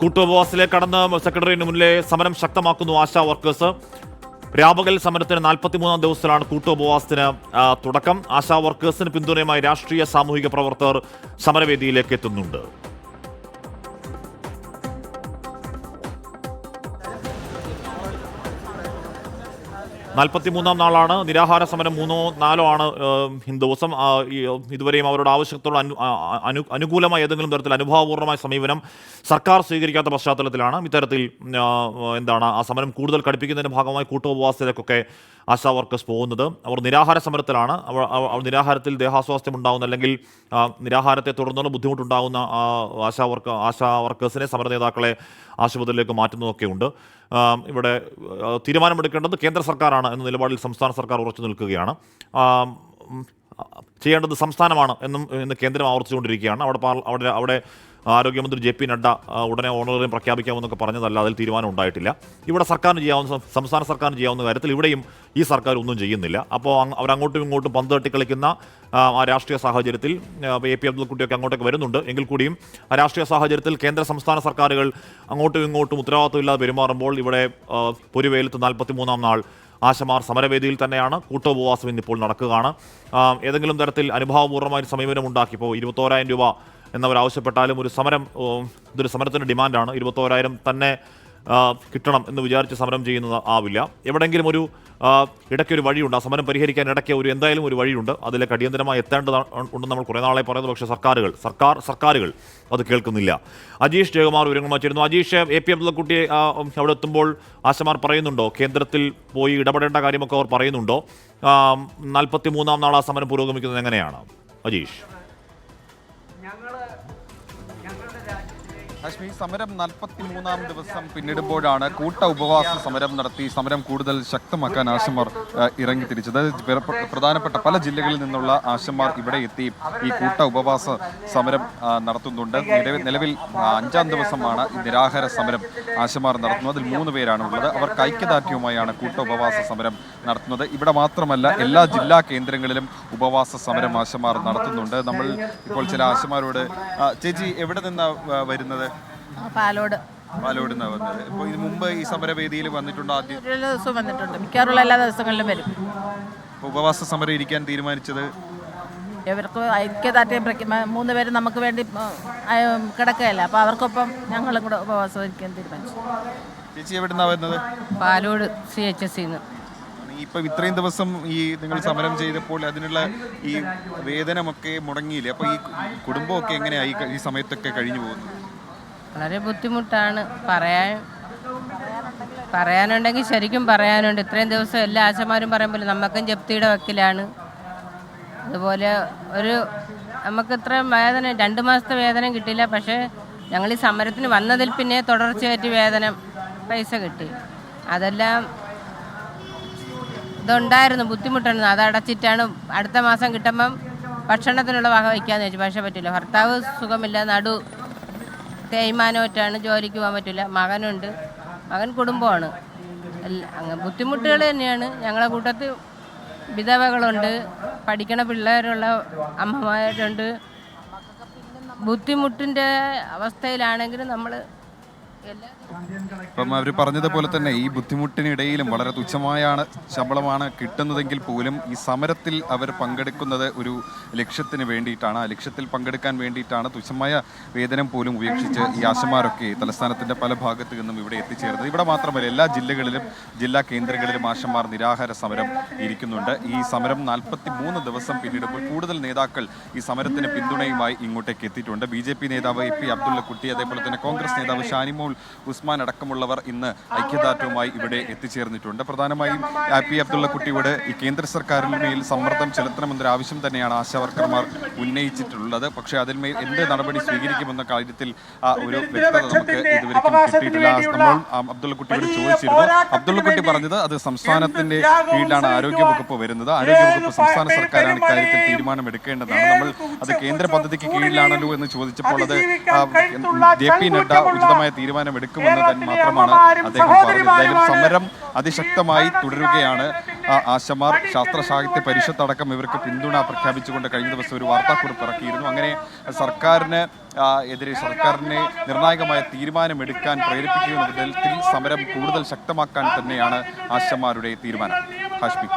കൂട്ടുപവാസത്തിലേക്ക് കടന്ന് സെക്രട്ടറിന് മുന്നിലെ സമരം ശക്തമാക്കുന്നു ആശാ വർക്കേഴ്സ്. രാപകൽ സമരത്തിന് നാൽപ്പത്തിമൂന്നാം ദിവസത്തിലാണ് കൂട്ടുപവാസത്തിന് തുടക്കം. ആശാ വർക്കേഴ്സിന് പിന്തുണയുമായി രാഷ്ട്രീയ സാമൂഹിക പ്രവർത്തകർ സമരവേദിയിലേക്ക് എത്തുന്നുണ്ട്. നാൽപ്പത്തിമൂന്നാം നാളാണ്. നിരാഹാര സമരം മൂന്നോ നാലോ ആണ് ഏഹ്, ഇന്ന് ദിവസം. ആ, ഈ, ഇതുവരെയും അവരുടെ ആവശ്യത്തോട് അനു അനു അനുകൂലമായ ഏതെങ്കിലും തരത്തിൽ അനുഭാവപൂർണമായ സമീപനം സർക്കാർ സ്വീകരിക്കാത്ത പശ്ചാത്തലത്തിലാണ്. ഇത്തരത്തിൽ എന്താണ് ആ സമരം കൂടുതൽ കടുപ്പിക്കുന്നതിന്റെ ഭാഗമായി കൂട്ടുപവാസത്തിലേക്കൊക്കെ ആശാ വർക്കേഴ്സ് പോകുന്നത്. അവർ നിരാഹാര സമരത്തിലാണ്. അവർ നിരാഹാരത്തിൽ ദേഹാസ്വാസ്ഥ്യം ഉണ്ടാകുന്ന അല്ലെങ്കിൽ നിരാഹാരത്തെ തുടർന്നുള്ള ബുദ്ധിമുട്ടുണ്ടാകുന്ന ആശാ വർക്ക് ആശാ വർക്കേഴ്സിനെ സമര നേതാക്കളെ ആശുപത്രിയിലേക്ക് മാറ്റുന്നതൊക്കെ ഉണ്ട് ആ, ഇവിടെ തീരുമാനമെടുക്കേണ്ടത് കേന്ദ്ര സർക്കാരാണ് എന്ന നിലപാടിൽ സംസ്ഥാന സർക്കാർ ഉറച്ചു നിൽക്കുകയാണ്. ചെയ്യേണ്ടത് സംസ്ഥാനമാണ് എന്നും ഇന്ന് കേന്ദ്രം ആവർത്തിച്ചുകൊണ്ടിരിക്കുകയാണ്. അവിടെ അവിടെ അവിടെ ആരോഗ്യമന്ത്രി ജെ പി നഡ്ഡ ഉടനെ ഓണറേറിയം പ്രഖ്യാപിക്കാമെന്നൊക്കെ പറഞ്ഞതല്ല അതിൽ തീരുമാനം ഉണ്ടായിട്ടില്ല. ഇവിടെ സർക്കാരിന് ചെയ്യാവുന്ന സംസ്ഥാന സർക്കാരിന് ചെയ്യാവുന്ന കാര്യത്തിൽ ഇവിടെയും ഈ സർക്കാർ ഒന്നും ചെയ്യുന്നില്ല. അപ്പോൾ അവരങ്ങോട്ടും ഇങ്ങോട്ടും പന്ത് തട്ടി കളിക്കുന്ന രാഷ്ട്രീയ സാഹചര്യത്തിൽ എ പി അബ്ദുൾക്കുട്ടിയൊക്കെ അങ്ങോട്ടേക്ക് വരുന്നുണ്ട്. എങ്കിൽ കൂടിയും രാഷ്ട്രീയ സാഹചര്യത്തിൽ കേന്ദ്ര സംസ്ഥാന സർക്കാരുകൾ അങ്ങോട്ടും ഇങ്ങോട്ടും ഉത്തരവാദിത്വമില്ലാതെ പെരുമാറുമ്പോൾ ഇവിടെ പൊരുവേലത്ത് നാൽപ്പത്തിമൂന്നാം നാൾ ആശമാർ സമരവേദിയിൽ തന്നെയാണ് കൂട്ടോപവാസം ഇന്നിപ്പോൾ നടക്കുകയാണ് ഏതെങ്കിലും തരത്തിൽ അനുഭാവപൂർണമായ സമീപനം ഉണ്ടാക്കി ഇപ്പോൾ ഇരുപത്തോരായിരം രൂപ എന്നവർ ആവശ്യപ്പെട്ടാലും ഒരു സമരം ഇതൊരു സമരത്തിന്റെ ഡിമാൻഡാണ്. ഇരുപത്തോരായിരം തന്നെ കിട്ടണം എന്ന് വിചാരിച്ച് സമരം ചെയ്യുന്നത് ആവില്ല. എവിടെയെങ്കിലും ഒരു ഇടയ്ക്ക് ഒരു വഴിയുണ്ട്. ആ സമരം പരിഹരിക്കാൻ ഇടയ്ക്ക് ഒരു എന്തായാലും ഒരു വഴിയുണ്ട്. അതിലേക്ക് അടിയന്തരമായി എത്തേണ്ടതാണ് ഉണ്ടെന്ന് നമ്മൾ കുറേ നാളെ പറയുന്നത് പക്ഷേ സർക്കാരുകൾ സർക്കാർ സർക്കാരുകൾ അത് കേൾക്കുന്നില്ല. അജീഷ് ജയകുമാർ വിവരങ്ങൾ വച്ചിരുന്നു അജീഷ് എ പി അബ്ദുള്ളക്കുട്ടി അവിടെ എത്തുമ്പോൾ ആശമാർ പറയുന്നുണ്ടോ? കേന്ദ്രത്തിൽ പോയി ഇടപെടേണ്ട കാര്യമൊക്കെ അവർ പറയുന്നുണ്ടോ? നാൽപ്പത്തി മൂന്നാം നാൾ ആ സമരം പുരോഗമിക്കുന്നത് എങ്ങനെയാണ്? അജീഷ്. ഹാഷ്മി സമരം നാൽപ്പത്തി മൂന്നാം ദിവസം പിന്നിടുമ്പോഴാണ് കൂട്ട ഉപവാസ സമരം നടത്തി സമരം കൂടുതൽ ശക്തമാക്കാൻ ആശമാർ ഇറങ്ങി തിരിച്ചത് പ്ര- പ്ര- പ്രധാനപ്പെട്ട പല ജില്ലകളിൽ നിന്നുള്ള ആശമാർ ഇവിടെ എത്തി ഈ കൂട്ട ഉപവാസ സമരം നടത്തുന്നുണ്ട്. നിലവിൽ അഞ്ചാം ദിവസമാണ് നിരാഹാര സമരം ആശമാർ നടത്തുന്നത്. അതിൽ മൂന്ന് പേരാണ് ഉള്ളത്. അവർ ഐക്യദാർഢ്യവുമായാണ് കൂട്ട ഉപവാസ സമരം നടത്തുന്നത്. ഇവിടെ മാത്രമല്ല എല്ലാ ജില്ലാ കേന്ദ്രങ്ങളിലും ഉപവാസ സമരം ആശമാർ നടത്തുന്നുണ്ട്. നമ്മൾ ഇപ്പോൾ ചില ആശമാരോട് ചേച്ചി എവിടെ നിന്നാണ് വരുന്നത്? പാലോട് പാലോട്. നിന്നാ വന്നത്. ഇപ്പോൾ ഇതിന് മുമ്പ് ഈ സമരവേദിയിൽ വന്നിട്ടുണ്ടോ ആദ്യം? ഒരു ദിവസം വന്നിട്ടുണ്ട്. മിക്കവാറുള്ള എല്ലാ ദിവസങ്ങളിലും വരും. ഇപ്പോൾ ഉപവാസ സമരം ഇരിക്കാൻ തീരുമാനിച്ചത്? ഇവർക്ക് ഐക്യദാർഢ്യം പ്രഖ്യാ മൂന്ന് പേര് നമുക്ക് വേണ്ടി കിടക്കുകയല്ല? അപ്പോൾ അവർക്കൊപ്പം ഞങ്ങളും കൂടെ ഉപവാസം ഇരിക്കാൻ തീരുമാനിച്ചു. ചേച്ചി എവിടെ നിന്നാ വരുന്നത് പാലോട് സി എച്ച് എസ് സിന്ന് ഇപ്പം ഇത്രയും ദിവസം ഈ നിങ്ങൾ സമരം ചെയ്തപ്പോൾ അതിനുള്ള ഈ വേതനമൊക്കെ മുടങ്ങിയില്ലേ? അപ്പോൾ ഈ കുടുംബമൊക്കെ എങ്ങനെയായി ഈ സമയത്തൊക്കെ കഴിഞ്ഞു പോകുന്നത്? വളരെ ബുദ്ധിമുട്ടാണ് പറയാൻ. പറയാനുണ്ടെങ്കിൽ ശരിക്കും പറയാനുണ്ട്. ഇത്രയും ദിവസം എല്ലാ ആശമാരും പറയുമ്പോൾ നമുക്കും ജപ്തിയുടെ വക്കിലാണ്. അതുപോലെ ഒരു നമുക്ക് ഇത്ര വേദന രണ്ട് മാസത്തെ വേതനം കിട്ടില്ല പക്ഷേ ഞങ്ങൾ ഈ സമരത്തിന് വന്നതിൽ പിന്നെ തുടർച്ചയായിട്ട് വേതനം പൈസ കിട്ടി. അതെല്ലാം ഇതുണ്ടായിരുന്നു ബുദ്ധിമുട്ടായിരുന്നു. അത് അടച്ചിട്ടാണ് അടുത്ത മാസം കിട്ടുമ്പം ഭക്ഷണത്തിനുള്ള വക വയ്ക്കാന്ന് വെച്ചു പക്ഷേ പറ്റില്ല. ഭർത്താവ് സുഖമില്ല നടു തേയ്മാനമായിട്ടാണ് ജോലിക്ക് പോകാൻ പറ്റില്ല. മകനുണ്ട്. മകൻ കുടുംബമാണ്. അങ്ങ് ബുദ്ധിമുട്ടുകൾ തന്നെയാണ്. ഞങ്ങളെ കൂട്ടത്തിൽ വിധവകളുണ്ട്. പഠിക്കണ പിള്ളേരുള്ള അമ്മമാരുണ്ട്. ബുദ്ധിമുട്ടിന്റെ അവസ്ഥയിലാണെങ്കിലും നമ്മൾ അപ്പം അവർ പറഞ്ഞതുപോലെ തന്നെ ഈ ബുദ്ധിമുട്ടിനിടയിലും വളരെ തുച്ഛമായാണ് ശമ്പളമാണ് കിട്ടുന്നതെങ്കിൽ പോലും ഈ സമരത്തിൽ അവർ പങ്കെടുക്കുന്നത് ഒരു ലക്ഷ്യത്തിന് വേണ്ടിയിട്ടാണ്. ആ ലക്ഷ്യത്തിൽ പങ്കെടുക്കാൻ വേണ്ടിയിട്ടാണ് തുച്ഛമായ വേതനം പോലും ഉപേക്ഷിച്ച് ഈ ആശമാരൊക്കെ തലസ്ഥാനത്തിന്റെ പല ഭാഗത്തു നിന്നും ഇവിടെ എത്തിച്ചേർന്നത്. ഇവിടെ മാത്രമല്ല എല്ലാ ജില്ലകളിലും ജില്ലാ കേന്ദ്രങ്ങളിലും ആശമാർ നിരാഹാര സമരം ഇരിക്കുന്നുണ്ട്. ഈ സമരം നാൽപ്പത്തി മൂന്ന് ദിവസം പിന്നിടുമ്പോൾ കൂടുതൽ നേതാക്കൾ ഈ സമരത്തിന് പിന്തുണയുമായി ഇങ്ങോട്ടേക്ക് എത്തിയിട്ടുണ്ട്. ബി നേതാവ് എ പി അബ്ദുള്ള കുട്ടി അതേപോലെ തന്നെ കോൺഗ്രസ് നേതാവ് ഷാനിമോൾ ഉസ്മാൻ അടക്കമുള്ളവർ ഇന്ന് ഐക്യദാർഢ്യവുമായി ഇവിടെ എത്തിച്ചേർന്നിട്ടുണ്ട്. പ്രധാനമായും പി ഇവിടെ ഈ കേന്ദ്ര സർക്കാരിന് മേൽ സമ്മർദ്ദം ചെലുത്തണമെന്നൊരു ആവശ്യം തന്നെയാണ് ആശാവർക്കർമാർ ഉന്നയിച്ചിട്ടുള്ളത്. പക്ഷേ അതിന്മേൽ എന്ത് നടപടി സ്വീകരിക്കുമെന്ന കാര്യത്തിൽ ഒരു വ്യക്തത നമുക്ക് ഇതുവരെ കിട്ടിയിട്ടില്ല. നമ്മൾ കുട്ടിയോട് അബ്ദുള്ളക്കുട്ടിയോട് ചോദിച്ചിരുന്നു. അബ്ദുള്ളക്കുട്ടി പറഞ്ഞത് അത് സംസ്ഥാനത്തിന്റെ കീഴിലാണ് ആരോഗ്യവകുപ്പ് വരുന്നത്. ആരോഗ്യവകുപ്പ് സംസ്ഥാന സർക്കാരാണ് ഇക്കാര്യത്തിൽ തീരുമാനം എടുക്കേണ്ടതാണ് നമ്മൾ അത് കേന്ദ്ര പദ്ധതിക്ക് കീഴിലാണല്ലോ എന്ന് ചോദിച്ചപ്പോൾ അത് ജെ പി നഡ്ഡ ഉചിതമായ തീരുമാനം തീരുമാനമെടുക്കുമെന്ന് തന്നെ മാത്രമാണ് അദ്ദേഹം പറഞ്ഞത്. സമരം അതിശക്തമായി തുടരുകയാണ്. ആശമാർ ശാസ്ത്ര സാഹിത്യ പരിഷത്ത് അടക്കം ഇവർക്ക് പിന്തുണ പ്രഖ്യാപിച്ചുകൊണ്ട് കഴിഞ്ഞ ദിവസം ഒരു വാർത്താക്കുറിപ്പ് ഇറക്കിയിരുന്നു. അങ്ങനെ സർക്കാരിന് എതിരെ സർക്കാരിനെ നിർണായകമായ തീരുമാനമെടുക്കാൻ പ്രേരിപ്പിക്കുന്ന വിധത്തിൽ സമരം കൂടുതൽ ശക്തമാക്കാൻ തന്നെയാണ് ആശമാരുടെ തീരുമാനം. ഹാഷ്മി.